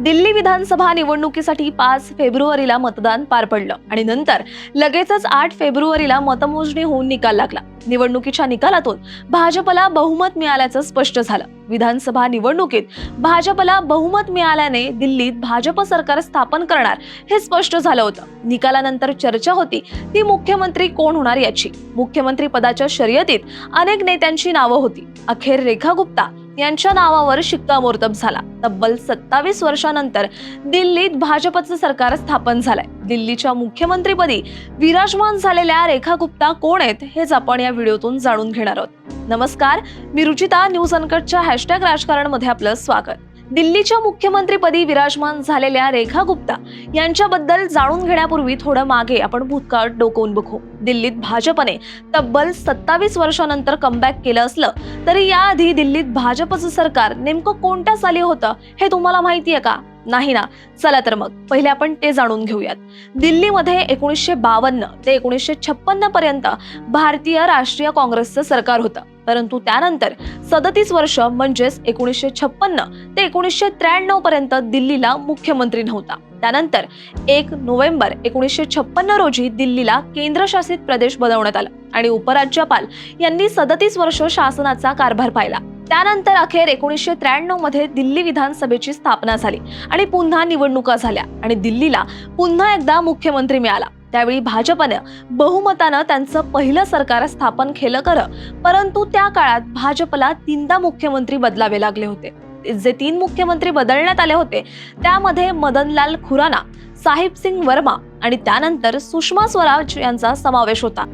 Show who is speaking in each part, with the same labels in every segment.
Speaker 1: दिल्ली विधानसभा निवडणुकीसाठी पाच फेब्रुवारीला मतदान पार पडलं आणि नंतर लगेचच आठ फेब्रुवारीला मतमोजणी होऊन निकाल लागला. निवडणुकीच्या निकालातून भाजपला बहुमत मिळाल्याचं स्पष्ट झालं. विधानसभा निवडणुकीत भाजपला बहुमत मिळाल्याने दिल्लीत भाजप सरकार स्थापन करणार हे स्पष्ट झालं होतं. निकालानंतर चर्चा होती ती मुख्यमंत्री कोण होणार याची. मुख्यमंत्री पदाच्या शर्यतीत अनेक नेत्यांची नावं होती. अखेर रेखा गुप्ता यांच्या नावावर शिक्कामोर्तब झाला. तब्बल सत्तावीस वर्षानंतर दिल्लीत भाजपचं सरकार स्थापन झालंय. दिल्लीच्या मुख्यमंत्रीपदी विराजमान झालेल्या रेखा गुप्ता कोण आहेत हेच आपण या व्हिडिओतून जाणून घेणार आहोत. नमस्कार मी रुचिता न्यूज अनकटच्या हॅशटॅग राजकारणमध्ये आपलं स्वागत. दिल्लीच्या मुख्यमंत्रीपदी विराजमान झालेल्या रेखा गुप्ता यांच्याबद्दल जाणून घेण्यापूर्वी थोडं मागे आपण भूतकाळ डोकवून बघू. दिल्लीत भाजपने तब्बल सत्तावीस वर्षानंतर कमबॅक केलं असलं तरी याआधी दिल्लीत भाजपचं सरकार नेमकं कोणत्या साली होतं हे तुम्हाला माहिती आहे का? नाही ना? चला तर मग. पहिले आपण ते जाणून घेऊयात. दिल्लीमध्ये एकोणीसशे बावन्न ते एकोणीसशे छप्पन्न पर्यंत भारतीय राष्ट्रीय काँग्रेसचं सरकार होतं. परंतु त्यानंतर सदतीस वर्ष म्हणजेच एकोणीसशे छप्पन्न ते एकोणीसशे त्र्याण्णव पर्यंत दिल्लीला मुख्यमंत्री नव्हता. त्यानंतर एक नोव्हेंबर एकोणीसशे छप्पन्न रोजी दिल्लीला केंद्रशासित प्रदेश बनवण्यात आलं आणि उपराज्यपाल यांनी सदतीस वर्ष शासनाचा कारभार पाहिला. त्यानंतर अखेर एकोणीसशे त्र्याण्णवमध्ये दिल्ली विधानसभेची स्थापना झाली आणि पुन्हा निवडणुका झाल्या आणि दिल्लीला पुन्हा एकदा मुख्यमंत्री मिळाला. त्यावेळी भाजपनं बहुमतानं त्यांचं पहिलं सरकार स्थापन केलं खरं परंतु त्या काळात भाजपला तीनदा मुख्यमंत्री बदलावे लागले होते. जे तीन मुख्यमंत्री बदलण्यात आले होते त्यामध्ये मदनलाल खुराना साहिबसिंग वर्मा आणि त्यानंतर सुषमा स्वराज यांचा समावेश होता.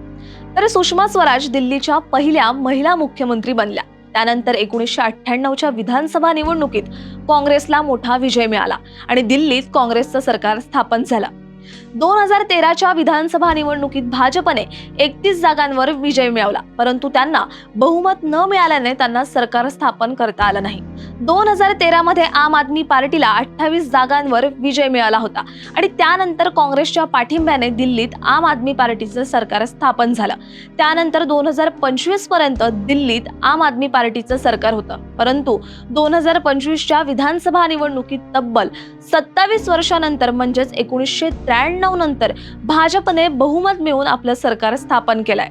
Speaker 1: तर सुषमा स्वराज दिल्लीच्या पहिल्या महिला मुख्यमंत्री बनल्या. त्यानंतर एकोणीसशे अठ्ठ्याण्णवच्या विधानसभा निवडणुकीत काँग्रेसला मोठा विजय मिळाला आणि दिल्लीत काँग्रेसचं सरकार स्थापन झालं. दोन हजार तेराच्या विधानसभा निवडणुकीत भाजपने एकतीस जागांवर विजय मिळवला परंतु त्यांना बहुमत न मिळाल्याने त्यांना सरकार स्थापन करता आलं नाही. दोन हजार तेरामध्ये आम आदमी पार्टीला अठ्ठावीस जागांवर विजय मिळाला होता आणि त्यानंतर काँग्रेसच्या पाठिंब्याने दिल्लीत आम आदमी पार्टीचं सरकार स्थापन झालं. त्यानंतर दोन हजार पंचवीसपर्यंत दिल्लीत आम आदमी पार्टीचं सरकार होतं परंतु दोन हजार पंचवीसच्या विधानसभा निवडणुकीत तब्बल सत्तावीस वर्षानंतर म्हणजेच एकोणीसशे त्र्याण्णव नंतर भाजपने बहुमत मिळवून आपलं सरकार स्थापन केलंय.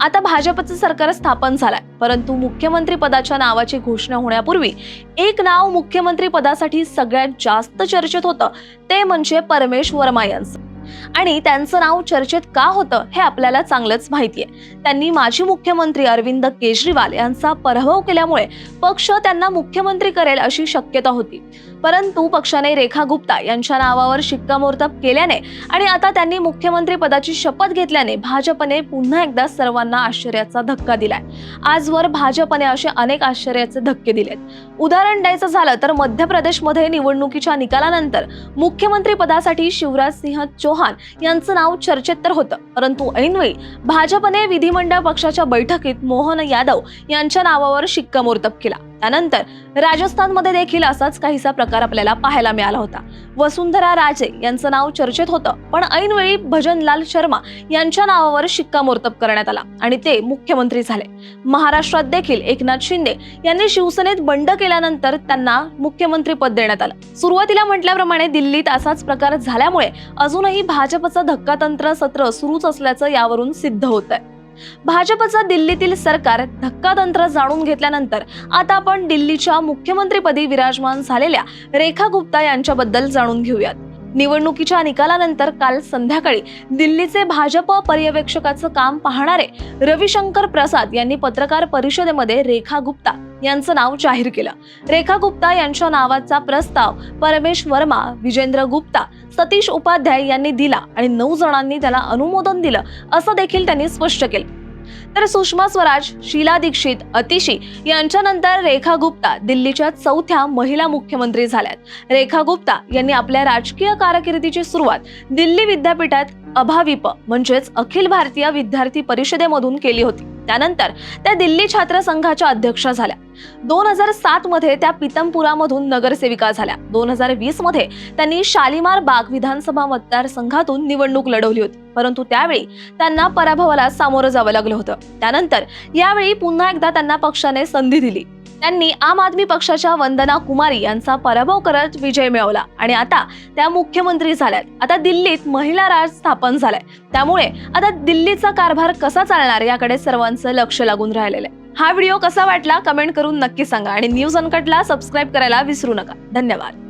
Speaker 1: आता भाजपचं सरकार स्थापन झालंय. परंतु मुख्यमंत्री पदाच्या नावाची घोषणा होण्यापूर्वी एक नाव मुख्यमंत्री पदासाठी सगळ्यात जास्त चर्चेत होतं ते म्हणजे परमेश वर्मा यांचं आणि त्यांचं नाव चर्चेत का होतं हे आपल्याला चांगलंच माहितीये. त्यांनी माजी मुख्यमंत्री अरविंद केजरीवाल यांचा पराभव केल्यामुळे पक्ष त्यांना मुख्यमंत्री करेल अशी शक्यता होती. परंतु पक्षाने रेखा गुप्ता यांच्या नावावर शिक्कामोर्तब केल्याने आणि आता त्यांनी मुख्यमंत्री पदाची शपथ घेतल्याने भाजपने पुन्हा एकदा सर्वांना आश्चर्याचा धक्का दिलाय. आजवर भाजपने असे अनेक आश्चर्याचे धक्के दिलेत. उदाहरण द्यायचं झालं तर मध्य प्रदेशमध्ये निवडणुकीच्या निकालानंतर मुख्यमंत्री पदासाठी शिवराज सिंह चौहान यांचं नाव चर्चेत तर होतं. परंतु ऐनवेळी भाजपने विधिमंडळ पक्षाच्या बैठकीत मोहन यादव यांच्या नावावर शिक्कामोर्तब केला. त्यानंतर राजस्थानमध्ये देखील असाच काहीसा प्रकार आपल्याला पाहायला मिळाला होता. वसुंधरा राजे यांचं नाव चर्चेत होतं पण ऐनवेळी भजनलाल शर्मा यांच्या नावावर शिक्कामोर्तब करण्यात आला आणि ते मुख्यमंत्री झाले. महाराष्ट्रात देखील एकनाथ शिंदे यांनी शिवसेनेत बंड केल्यानंतर त्यांना मुख्यमंत्री पद देण्यात आलं. सुरुवातीला म्हटल्याप्रमाणे दिल्लीत असाच प्रकार झाल्यामुळे अजूनही भाजपचं धक्कातंत्र सत्र सुरूच असल्याचं यावरून सिद्ध होत आहे भाजपचं दिल्लीतील सरकार धक्कातंत्र जाणून घेतल्यानंतर आता आपण दिल्लीच्या मुख्यमंत्रीपदी विराजमान झालेल्या रेखा गुप्ता यांच्याबद्दल जाणून घेऊयात. निवडणुकीच्या निकालानंतर काल संध्याकाळी दिल्लीचे भाजप पर्यवेक्षकाचं काम पाहणारे रविशंकर प्रसाद यांनी पत्रकार परिषदेमध्ये रेखा गुप्ता यांचं नाव जाहीर केलं. रेखा गुप्ता यांच्या नावाचा प्रस्ताव परमेश वर्मा विजेंद्र गुप्ता सतीश उपाध्याय यांनी दिला आणि नऊ जणांनी त्याला अनुमोदन दिलं असं देखील त्यांनी स्पष्ट केलं. तर सुषमा स्वराज शीला दीक्षित अतिशी यांच्यानंतर रेखा गुप्ता दिल्लीच्या चौथ्या महिला मुख्यमंत्री झाल्यात. रेखा गुप्ता यांनी आपल्या राजकीय कारकिर्दीची सुरुवात दिल्ली विद्यापीठात अभाविप म्हणजेच अखिल भारतीय विद्यार्थी परिषदेमधून केली होती. त्यानंतर त्या दिल्ली छात्र संघाच्या अध्यक्षा झाल्या. दोन हजार सात मध्ये त्या पितमपुरामधून नगरसेविका झाल्या. दोन हजार वीसमध्ये त्यांनी शालिमार बाग विधानसभा मतदारसंघातून निवडणूक लढवली होती. परंतु त्यावेळी त्यांना पराभवाला सामोरं जावं लागलं होतं. त्यानंतर यावेळी पुन्हा एकदा त्यांना पक्षाने संधी दिली. त्यांनी आम आदमी पक्षाच्या वंदना कुमारी यांचा पराभव करत विजय मिळवला. आणि आता त्या मुख्यमंत्री झाल्यात. आता दिल्लीत महिला राज स्थापन झालाय. त्यामुळे आता दिल्लीचा कारभार कसा चालणार याकडे सर्वांचं लक्ष लागून राहिलेलं आहे. हा व्हिडिओ कसा वाटला कमेंट करून नक्की सांगा. आणि न्यूज अनकटला सबस्क्राईब करायला विसरू नका. धन्यवाद.